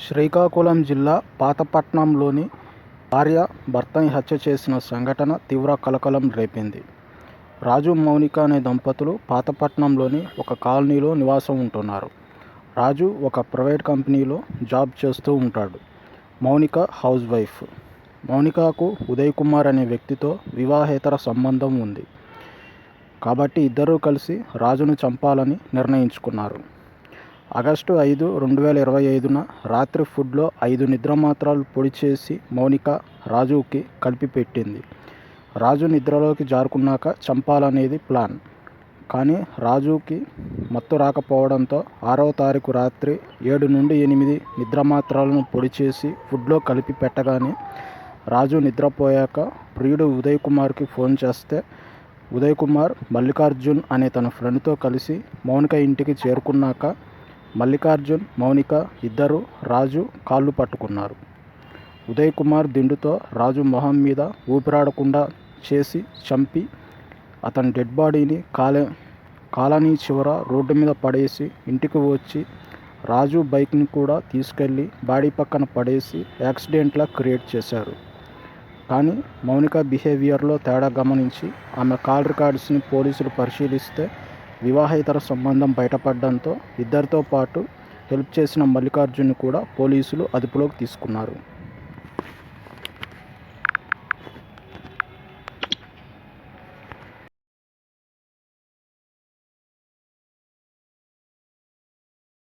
శ్రీకాకుళం జిల్లా పాతపట్నంలోని భార్య భర్తని హత్య చేసిన సంఘటన తీవ్ర కలకలం రేపింది. రాజు మౌనిక అనే దంపతులు పాతపట్నంలోని ఒక కాలనీలో నివాసం ఉంటున్నారు. రాజు ఒక ప్రైవేట్ కంపెనీలో జాబ్ చేస్తూ ఉంటాడు. Mounika house wife. మౌనికకు Uday Kumar అనే వ్యక్తితో వివాహేతర సంబంధం ఉంది. కాబట్టి ఇద్దరూ కలిసి రాజును చంపాలని నిర్ణయించుకున్నారు. ఆగస్టు ఐదు రెండు వేల ఇరవై ఐదున రాత్రి ఫుడ్లో ఐదు నిద్ర మాత్రలు పొడి చేసి మౌనిక రాజుకి కలిపి పెట్టింది. రాజు నిద్రలోకి జారుకున్నాక చంపాలనేది ప్లాన్. కానీ రాజుకి మత్తు రాకపోవడంతో ఆరవ తారీఖు రాత్రి ఏడు నుండి ఎనిమిది నిద్ర మాత్రాలను పొడి చేసి ఫుడ్లో కలిపి పెట్టగానే రాజు నిద్రపోయాక ప్రియుడు ఉదయ్ కుమార్కి ఫోన్ చేస్తే ఉదయ్ కుమార్ మల్లికార్జున్ అనే తన ఫ్రెండ్తో కలిసి మౌనిక ఇంటికి చేరుకున్నాక మల్లికార్జున్ మౌనిక ఇద్దరు రాజు కాళ్ళు పట్టుకున్నారు. ఉదయ్ కుమార్ దిండుతో రాజు మొహం మీద ఊపిరాడకుండా చేసి చంపి అతని డెడ్ బాడీని కాలే కాలనీ చివర రోడ్డు మీద పడేసి ఇంటికి వచ్చి రాజు బైక్ని కూడా తీసుకెళ్ళి బాడీ పక్కన పడేసి యాక్సిడెంట్లా క్రియేట్ చేశారు. కానీ మౌనిక బిహేవియర్లో తేడా గమనించి ఆమె కాల్ రికార్డ్స్ని పోలీసులు పరిశీలిస్తే వివాహేతర సంబంధం బయటపడడంతో ఇద్దరితో పాటు హెల్ప్ చేసిన మల్లికార్జున్ను కూడా పోలీసులు అదుపులోకి తీసుకున్నారు.